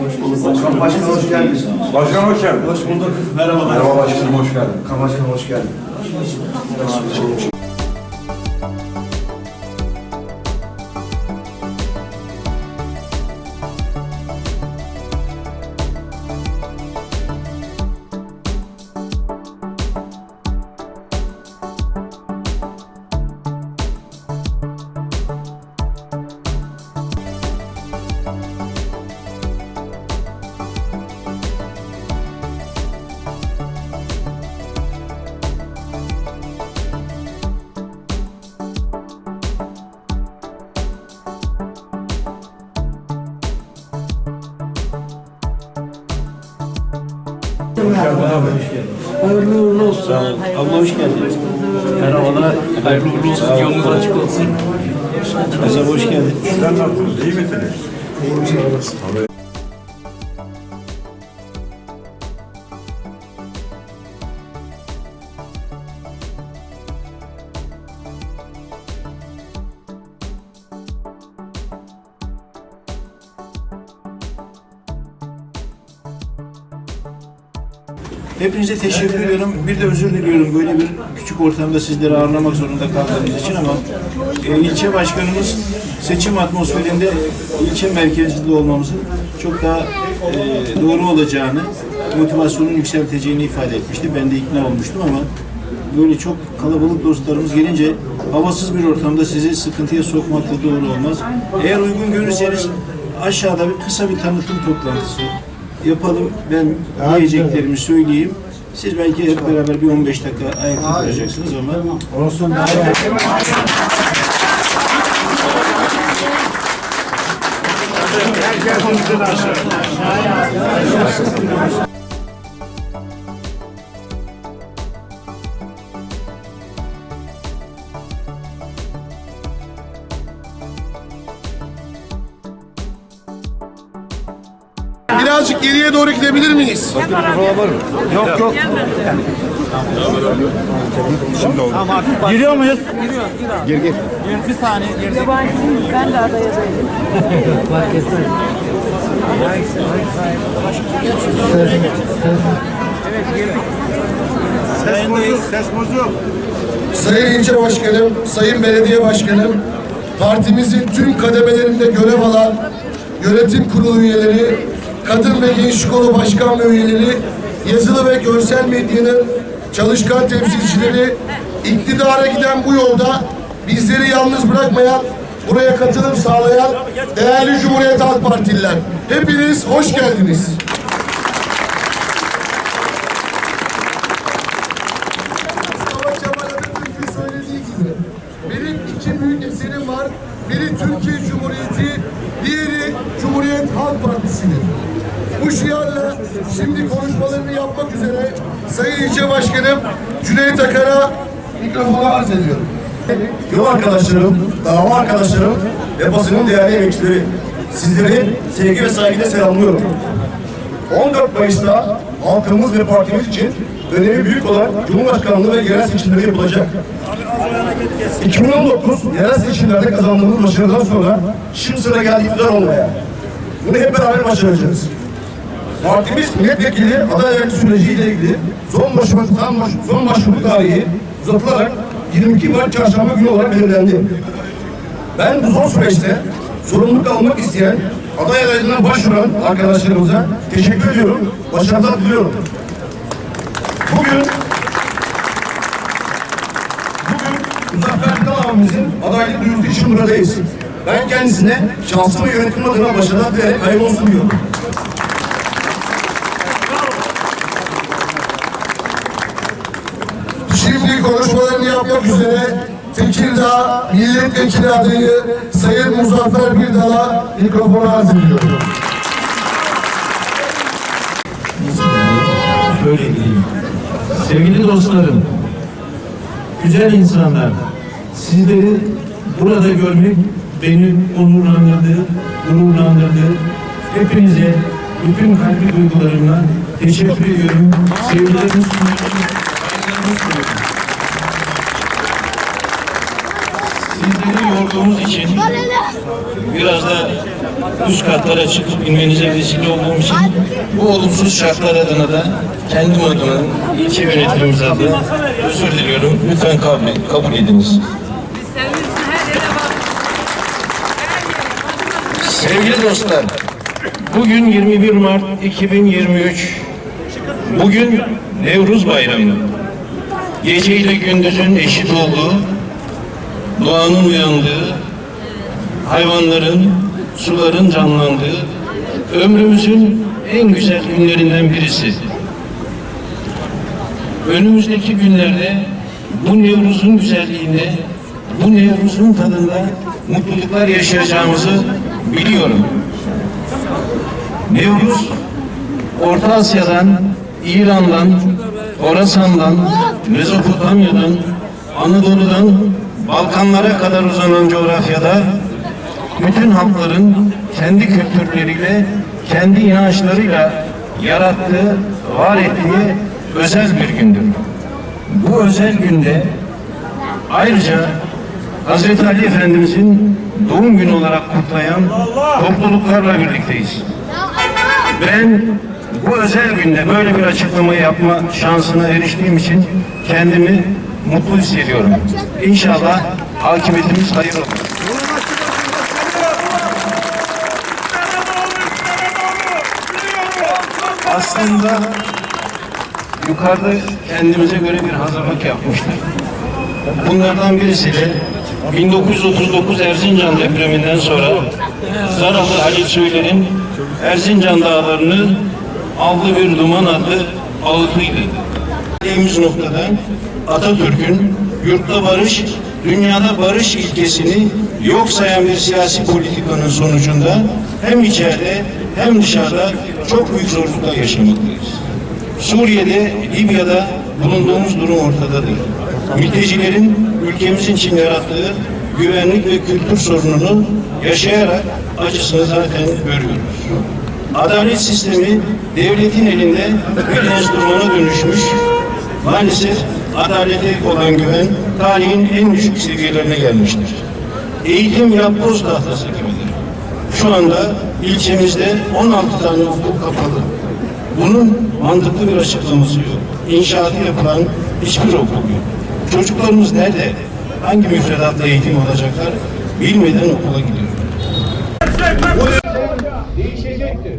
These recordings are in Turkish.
Hoş Başkan, başkan hoş geldiniz. Başkan hoş geldin. Hoş bulduk. Merhabalar. Merhaba başkanım hoş geldin. Başkan hoş geldin. Hoş bulduk. Hayırlı uğurlu olsun. Abla hoş geldiniz. Merhabalar. Hayırlı uğurlu olsun. Yolunuz açık olsun. Azam hoş geldin. Sizler nasılsınız? İyi misiniz? Hepinize teşekkür ediyorum. Bir de özür diliyorum böyle bir küçük ortamda sizleri ağırlamak zorunda kaldığımız için ama e, ilçe başkanımız seçim atmosferinde ilçe merkezli olmamızın çok daha e, doğru olacağını, motivasyonun yükselteceğini ifade etmişti. Ben de ikna olmuştum ama böyle çok kalabalık dostlarımız gelince havasız bir ortamda sizi sıkıntıya sokmak da doğru olmaz. Eğer uygun görürseniz aşağıda bir kısa bir tanıtım toplantısı yapalım. Ben diyeceklerimi söyleyeyim. Siz belki hep beraber bir 15 dakika ayakta duracaksınız ama Olsun. Birazcık geriye doğru gidebilir miyiz? Giriyor muyuz? Ben de adaya değilim. Sayın İlçe Başkanım, Sayın Belediye Başkanım, partimizin tüm kademelerinde görev alan yönetim kurulu üyeleri, kadın ve gençlik kolu başkan ve üyeleri, yazılı ve görsel medyanın çalışkan temsilcileri, iktidara giden bu yolda bizleri yalnız bırakmayan, buraya katılım sağlayan değerli Cumhuriyet Halk Partililer. Hepiniz hoş geldiniz. Türkiye Cumhuriyeti, diğeri Cumhuriyet Halk Partisi'dir. Bu şiarla şimdi konuşmalarını yapmak üzere Sayın İlçe Başkanım Cüneyt Akar'a mikrofonu arz ediyorum. Yol arkadaşlarım, dava arkadaşlarım ve basının değerli emekçileri. Sizleri sevgi ve saygıyla selamlıyorum. 14 Mayıs'ta halkımız ve partimiz için önemi büyük olan Cumhurbaşkanlığı ve yerel seçimleri yapılacak. 2019 yerel seçimlerde kazandığımız başarıdan sonra şimdi sıra geldi iktidar olmaya. Bunu hep beraber başaracağız. Partimiz milletvekili aday adaylık süreciyle ilgili son başvuru, son, baş, son başvuru tarihi uzatılarak 22 Mart çarşamba günü olarak belirlendi. Ben bu zor süreçte sorumluluk almak isteyen aday adaylığına başvuran arkadaşlarımıza teşekkür ediyorum. Başarılar diliyorum. Bugün bugün Muzaffer Kal abimizin adaylık duyurduğu için buradayız. Ben kendisine şahsım ve yönetim adına başarılar dileyerek hayırlı olsun diyorum. Şimdi konuşmalarını yapmak üzere Tekirdağ Milletvekili adayı Sayın Muzaffer Birdal'a mikrofonu arz ediyorum. Böyle diyeyim. Sevgili dostlarım, güzel insanlar, sizleri burada görmek beni onurlandırdı, gururlandırdı. Hepinize bütün kalbi duygularımla teşekkür ediyorum. Sevgilerimi sunuyorum. Sizleri yorduğumuz için biraz da üst katlara çıkıp inmenize vesile olduğum için bu olumsuz şartlar adına da kendim adına ilçe yönetimimiz adına özür diliyorum. Lütfen kabul, kabul ediniz. Sevgili dostlar, bugün 21 Mart 2023. Bugün Nevruz Bayramı. Gece ile gündüzün eşit olduğu, doğanın uyandığı, hayvanların, suların canlandığı, ömrümüzün en güzel günlerinden birisi. Önümüzdeki günlerde bu Nevruz'un güzelliğinde, bu Nevruz'un tadında mutluluklar yaşayacağımızı biliyorum. Nevruz, Orta Asya'dan, İran'dan, Horasan'dan, Mezopotamya'dan, Anadolu'dan, Balkanlara kadar uzanan coğrafyada bütün halkların kendi kültürleriyle, kendi inançlarıyla yarattığı, var ettiği özel bir gündür. Bu özel günde ayrıca Hazreti Ali Efendimizin doğum günü olarak kutlayan topluluklarla birlikteyiz. Ben bu özel günde böyle bir açıklama yapma şansına eriştiğim için kendimi mutlu hissediyorum. İnşallah akıbetimiz hayır olur. Aslında yukarıda kendimize göre bir hazırlık yapmıştık. Bunlardan birisi de 1939 Erzincan depreminden sonra Zaralı Halit Söyler'in Erzincan dağlarını aldı bir duman adlı ağıtıydı. Dediğimiz noktadan Atatürk'ün yurtta barış, dünyada barış ilkesini yok sayan bir siyasi politikanın sonucunda hem içeride hem dışarıda çok büyük zorluklar yaşamaktayız. Suriye'de, Libya'da bulunduğumuz durum ortadadır. Mültecilerin ülkemizin için yarattığı güvenlik ve kültür sorununu yaşayarak acısını zaten görüyoruz. Adalet sistemi devletin elinde bir enstrümana dönüşmüş. Maalesef adalete olan güven tarihin en düşük seviyelerine gelmiştir. Eğitim yapboz tahtası gibidir. Şu anda ilçemizde 16 tane okul kapalı. Bunun mantıklı bir açıklaması yok. İnşaatı yapılan hiçbir okul yok. Çocuklarımız nerede? Hangi müfredatla eğitim alacaklar? Bilmeden okula gidiyor. Bu değişecektir.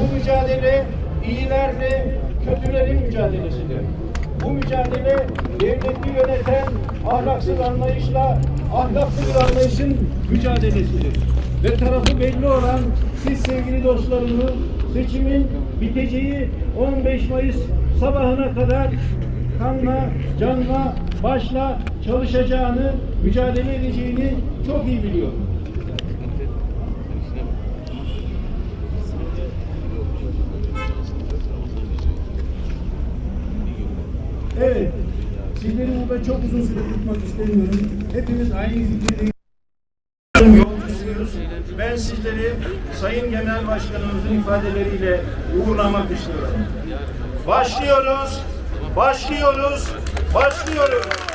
Bu mücadele iyilerle kötülerin mücadelesidir. Bu mücadele devleti yöneten ahlaksız anlayışla ahlaklı bir anlayışın mücadelesidir. Ve tarafı belli olan siz sevgili dostlarımı seçimin biteceği 15 Mayıs sabahına kadar kanla, canla, başla çalışacağını, mücadele edeceğini çok iyi biliyorum. Evet, sizleri burada çok uzun süre tutmak istemiyorum. Hepimiz aynı fikirdeyiz. Yolcusuyuz. Ben sizleri Sayın Genel Başkanımızın ifadeleriyle uğurlamak istiyorum. Başlıyoruz, başlıyoruz, başlıyoruz.